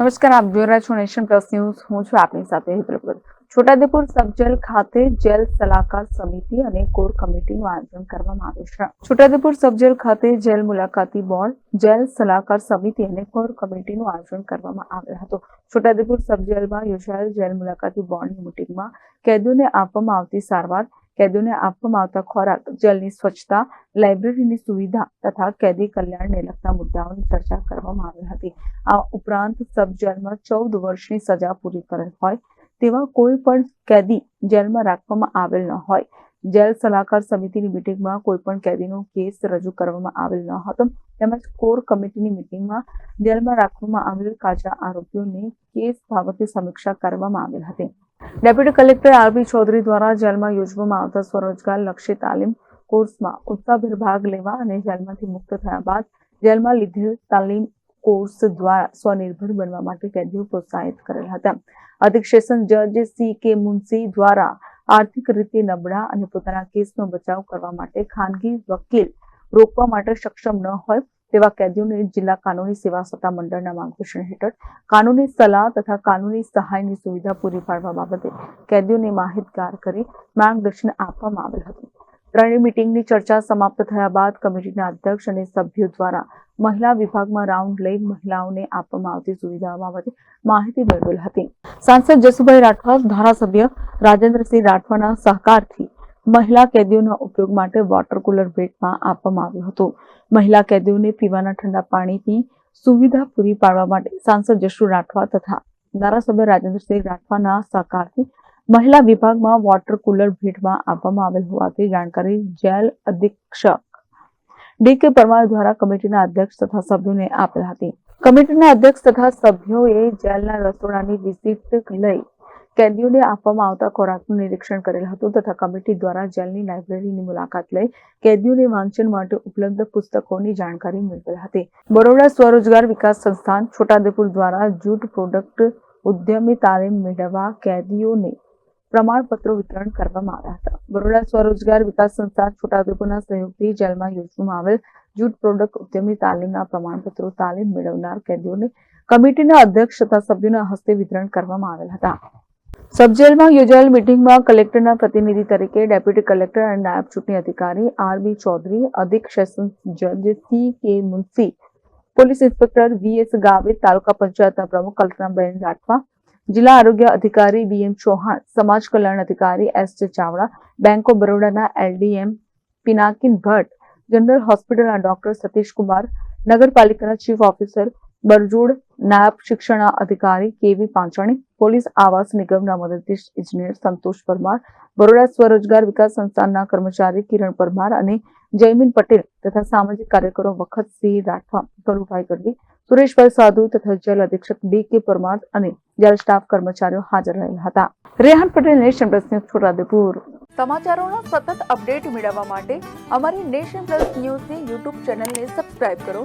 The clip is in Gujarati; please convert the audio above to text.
નમસ્કાર, આપ જોઈ રહ્યા છો નેશન પ્લસ ન્યૂઝ. હું છું આપની સાથે હેતલ છોટાદેપુર સબજેલ ખાતે જેલ સલાહકાર સમિતિ અને કોર કમિટીનું આયોજન કરવામાં આવ્યું છે. છોટાદેપુર સબજેલ ખાતે જેલ મુલાકાતી બોર્ડ, જેલ સલાહકાર સમિતિ અને કોર કમિટીનું આયોજન કરવામાં આવ્યું હતું. છોટાદેપુર સબજેલમાં યોજાયેલ જેલ મુલાકાતી બોર્ડની મિટિંગમાં કેદીઓને આપવામાં આવતી સારવાર કેદીઓને આપવામાં આવતા ખોરાક જેલની સ્વચ્છતા લાઇબ્રેરીની સુવિધા તથા કેદી કલ્યાણને લગતા મુદ્દાઓની ચર્ચા કરવામાં આવી હતી આ ઉપરાંત સબ જેલમાં ચૌદ વર્ષની સજા પૂરી કરેલ હોય તેવા કોઈ પણ કેદી જેલમાં રાખવામાં આવેલ ન હોય જેલ સલાહકાર સમિતિની મિટિંગમાં કોઈ પણ કેદીનો કેસ રજૂ કરવામાં આવેલ ન હતો તેમજ કોર કમિટીની મિટિંગમાં જેલમાં રાખવામાં આવેલ કાચા આરોપીઓની કેસ બાબતે સમીક્ષા કરવામાં આવેલ હતી। ડેપ્યુટી કલેક્ટર આરબી ચૌધરી દ્વારા જેલમાં યોજવામાં આવતા સ્વરોજગાર લક્ષી તાલીમ કોર્સમાં ઉત્સાહભેર ભાગ લેવા અને જેલમાંથી મુક્ત થયા બાદ જેલમાં લીધેલ તાલીમ કોર્સ દ્વારા સ્વનિર્ભર બનવા માટે કેદીઓ પ્રોત્સાહિત કરેલ હતા. અધિક સેશન જજ સી કે મુનસી દ્વારા આર્થિક રીતે નબળા અને પોતાના કેસનો બચાવ કરવા માટે ખાનગી વકીલ રોકવા માટે સક્ષમ ન હોય તેવા કેદીઓને જિલ્લા કાનૂની સેવા સત્તા મંડળના માર્ગદર્શન હેઠળ કાનૂની સલાહ તથા કાનૂની સહાયની સુવિધા પૂરી પાડવા બાબતે કેદીઓને માહિતગાર કરી માર્ગદર્શન આપવામાં આવેલ હતું. ત્રણેય મિટિંગની ચર્ચા સમાપ્ત થયા બાદ કમિટીના અધ્યક્ષ અને સભ્યો દ્વારા મહિલા વિભાગમાં રાઉન્ડ લઈ મહિલાઓને આપવામાં આવતી સુવિધાઓ બાબતે માહિતી મેળવેલ હતી. સાંસદ જસુભાઈ રાઠવા ધારાસભ્ય રાજેન્દ્રસિંહ રાઠવાના સહકારથી મહિલા કેદીઓના ઉપયોગ માટે વોટર કુલર ભેટમાં આપવામાં આવ્યું હતું. મહિલા કેદીઓને પીવાના ઠંડા પાણીની સુવિધા પૂરી પાડવા માટે સાંસદ જશુ રાઠવા તથા ધારાસભ્ય રાજેન્દ્રસિંહ રાઠવાના સહકારથી મહિલા વિભાગમાં વોટર કુલર ભેટમાં આપવામાં આવેલ હોવાથી જાણકારી જેલ અધિક્ષક ડી કે પરમાર દ્વારા કમિટીના અધ્યક્ષ તથા સભ્યોને આપેલ હતી. કમિટીના અધ્યક્ષ તથા સભ્યોએ જેલના રસોડાની વિઝિટ લઈ કેદીઓને આપવામાં આવતા ખોરાકનું નિરીક્ષણ કરેલ હતું તથા કમિટી દ્વારા જેલની લાઇબ્રેરીની મુલાકાત લઈ કેદીઓને વાંચન માટે ઉપલબ્ધ પુસ્તકોની જાણકારી મેળવેલ હતી. બરોડા સ્વરોજગાર વિકાસ સંસ્થાન છોટાદેપુર દ્વારા જૂટ પ્રોડક્ટ ઉદ્યમી તાલીમ મેળવવા કેદીઓને પ્રમાણપત્રો વિતરણ કરવામાં આવ્યા હતા. બરોડા સ્વરોજગાર વિકાસ સંસ્થા છોટાઉદેપુરના સહયોગથી જેલમાં યોજવામાં આવેલ જૂટ પ્રોડક્ટ ઉદ્યમી તાલીમના પ્રમાણપત્રો તાલીમ મેળવનાર કેદીઓને કમિટીના અધ્યક્ષ તથા સભ્યોના હસ્તે વિતરણ કરવામાં આવેલ હતા. સબજેલમાં યોજાયેલ મિટિંગમાં કલેક્ટરના પ્રતિનિધિ તરીકે ડેપ્યુટી કલેક્ટર અને નાયબ ચૂંટણી અધિકારી આર બી ચૌધરી અધિક સેશન્સ જજ C K Munsi police inspector V S Gavit taluka પંચાયતના પ્રમુખ કલ્પનાબેન રાઠવા જિલ્લા આરોગ્ય અધિકારી બી એમ ચૌહાણ સમાજ કલ્યાણ અધિકારી S J Chavda bank of બરોડાના એલડીએમ Pinakin Bhatt general હોસ્પિટલના ડોક્ટર સતીશ કુમાર નગરપાલિકાના ચીફ ઓફિસર બરજોડ નાયબ શિક્ષણ અધિકારી કેવી પાંચણી પોલીસ આવાસ નિગમના મદદનીશ ઇજનેર સંતોષ પરમાર, બરોડા સ્વરોજગાર વિકાસ સંસ્થાનના કર્મચારી કિરણ પરમાર અને જયમીન પટેલ તથા સામાજિક કાર્યકરો વખતસિંહ રાઠવા, કરુભાઈ ગઢવી, સુરેશભાઈ સાધુ તથા જેલ અધિક્ષક ડી કે પરમાર અને જેલ સ્ટાફ કર્મચારીઓ હાજર રહેલા હતા. Rehan Patel Nation Plus News Chhotaudepur સમાચારોના સતત અપડેટ મેળવવા માટે અમારી નેશન પ્લસ ન્યૂઝની યુટ્યુબ ચેનલને સબસ્ક્રાઇબ કરો.